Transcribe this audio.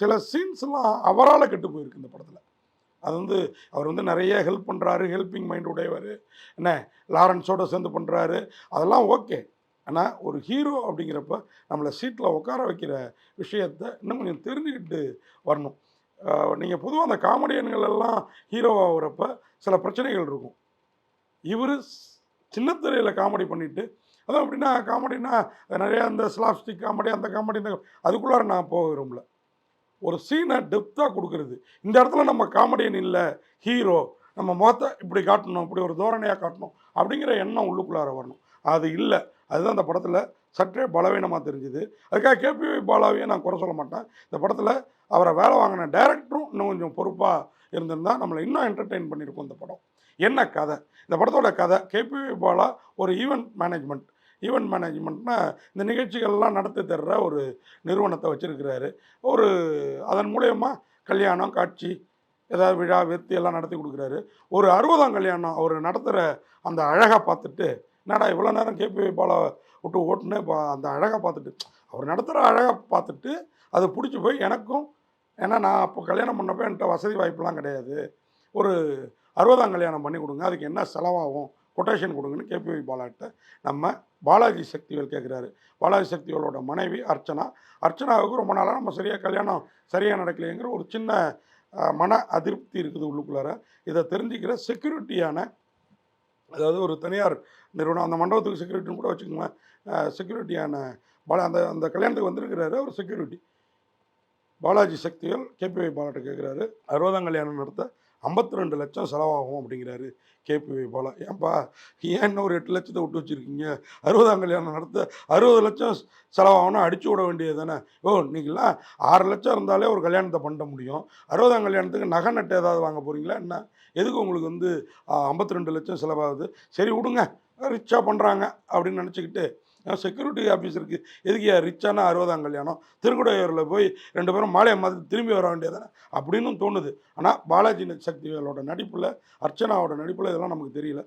சில சீன்ஸ்லாம் அவரால் கெட்டு போயிருக்கு இந்த படத்தில். அது வந்து அவர் வந்து நிறைய ஹெல்ப் பண்ணுறாரு ஹெல்பிங் மைண்ட் உடையவர். என்ன? லாரன்ஸோட சேர்ந்து பண்ணுறாரு அதெல்லாம் ஓகே ஆனால் ஒரு ஹீரோ அப்படிங்கிறப்ப நம்மளை சீட்டில் உட்கார வைக்கிற விஷயத்த இன்னும் கொஞ்சம் தெரிஞ்சுக்கிட்டு வரணும். நீங்கள் பொதுவாக அந்த காமெடியன்கள் எல்லாம் ஹீரோவாகிறப்ப சில பிரச்சனைகள் இருக்கும். இவர் சின்னத்திரையில் காமெடி பண்ணிவிட்டு அதான் அப்படின்னா காமெடினா நிறையா இந்த ஸ்லாப்ஸ்டிக் காமெடி அந்த காமெடி இந்த அதுக்குள்ளார நான் போக விரும்பல. ஒரு சீனை டெப்த்தாக கொடுக்குறது. இந்த இடத்துல நம்ம காமெடியன் இல்லை ஹீரோ நம்ம முகத்தை இப்படி காட்டணும் இப்படி ஒரு தோரணையாக காட்டணும் அப்படிங்கிற எண்ணம் உள்ளுக்குள்ளார வரணும். அது இல்லை. அதுதான் அந்த படத்தில் சற்றே பலவீனமாக தெரிஞ்சுது. அதுக்காக கேபிவி பாலாவையும் நான் குறை சொல்ல மாட்டேன். இந்த படத்தில் அவரை வேலை வாங்கின டேரக்டரும் இன்னும் கொஞ்சம் பொறுப்பாக இருந்திருந்தால் நம்மளை இன்னும் என்டர்டெயின் பண்ணியிருக்கோம் இந்த படம். என்ன கதை? இந்த படத்தோட கதை கேபிவி பாலா ஒரு ஈவெண்ட் மேனேஜ்மெண்ட் ஈவெண்ட் மேனேஜ்மெண்ட்னா இந்த நிகழ்ச்சிகள்லாம் நடத்தி தர்ற ஒரு நிறுவனத்தை வச்சுருக்கிறாரு. ஒரு அதன் மூலயமா கல்யாணம் காட்சி ஏதாவது விழா வெத்தி எல்லாம் நடத்தி கொடுக்குறாரு. ஒரு அறுபதாம் கல்யாணம் அவர் நடத்துகிற அந்த அழகாக பார்த்துட்டு என்னடா இவ்வளோ நேரம் கேபி பாலா விட்டு ஓட்டுன்னு இப்போ அந்த அழகாக பார்த்துட்டு. அவர் நடத்துகிற அழகாக பார்த்துட்டு அது பிடிச்சி போய் எனக்கும் ஏன்னா நான் அப்போ கல்யாணம் பண்ணப்போ என்கிட்ட வசதி வாய்ப்புலாம் கிடையாது. ஒரு அறுபதாம் கல்யாணம் பண்ணி கொடுங்க அதுக்கு என்ன செலவாகும் கொட்டேஷன் கொடுங்கன்னு கேபிவி பாலாட்ட நம்ம பாலாஜி சக்திவேல் கேட்குறாரு பாலாஜி சக்திவேலோட மனைவி அர்ச்சனா. அர்ச்சனாவுக்கு ரொம்ப நாளாக நம்ம சரியாக கல்யாணம் சரியாக நடக்கலைங்கிற ஒரு சின்ன மன அதிருப்தி இருக்குது உள்ளுக்குள்ளார. இதை தெரிஞ்சுக்கிற செக்யூரிட்டியான அதாவது ஒரு தனியார் நிறுவனம் அந்த மண்டபத்துக்கு செக்யூரிட்டின்னு கூட வச்சுக்கோங்களேன். செக்யூரிட்டியான பாலா அந்த அந்த கல்யாணத்துக்கு வந்திருக்கிறாரு ஒரு செக்யூரிட்டி பாலாஜி சக்திகள் கேபிஐ பாலாட்ட கேட்குறாரு அறுபதாம் கல்யாணம் நடத்த ஐம்பத்தி ரெண்டு லட்சம் செலவாகும் அப்படிங்கிறாரு கேபிவி போல். ஏன்பா ஏன் இன்னும் ஒரு எட்டு லட்சத்தை விட்டு வச்சுருக்கீங்க? அறுபதாம் கல்யாணம் நடத்த அறுபது லட்சம் செலவாகணும் அடிச்சு விட வேண்டியது தானே ஓ இன்றைக்கெல்லாம் ஆறு லட்சம் இருந்தாலே ஒரு கல்யாணத்தை பண்ண முடியும். அறுபதாம் கல்யாணத்துக்கு நகை நட்டு ஏதாவது வாங்க போகிறீங்களா என்ன? எதுக்கு உங்களுக்கு வந்து ஐம்பத்தி ரெண்டு லட்சம் செலவாகுது? சரி விடுங்க. ரிச்சாக பண்ணுறாங்க அப்படின்னு நினச்சிக்கிட்டு செக்யூரிட்டி ஆஃபீஸருக்கு எதுக்கு ரிச்சான அறுபதாம் கல்யாணம்? திருக்குடையூரில் போய் ரெண்டு பேரும் மாலையை மாதிரி திரும்பி வர வேண்டியதானே அப்படின்னு தோணுது. ஆனால் பாலாஜி சக்திகளோட நடிப்பில் அர்ச்சனாவோட நடிப்பில் இதெல்லாம் நமக்கு தெரியல.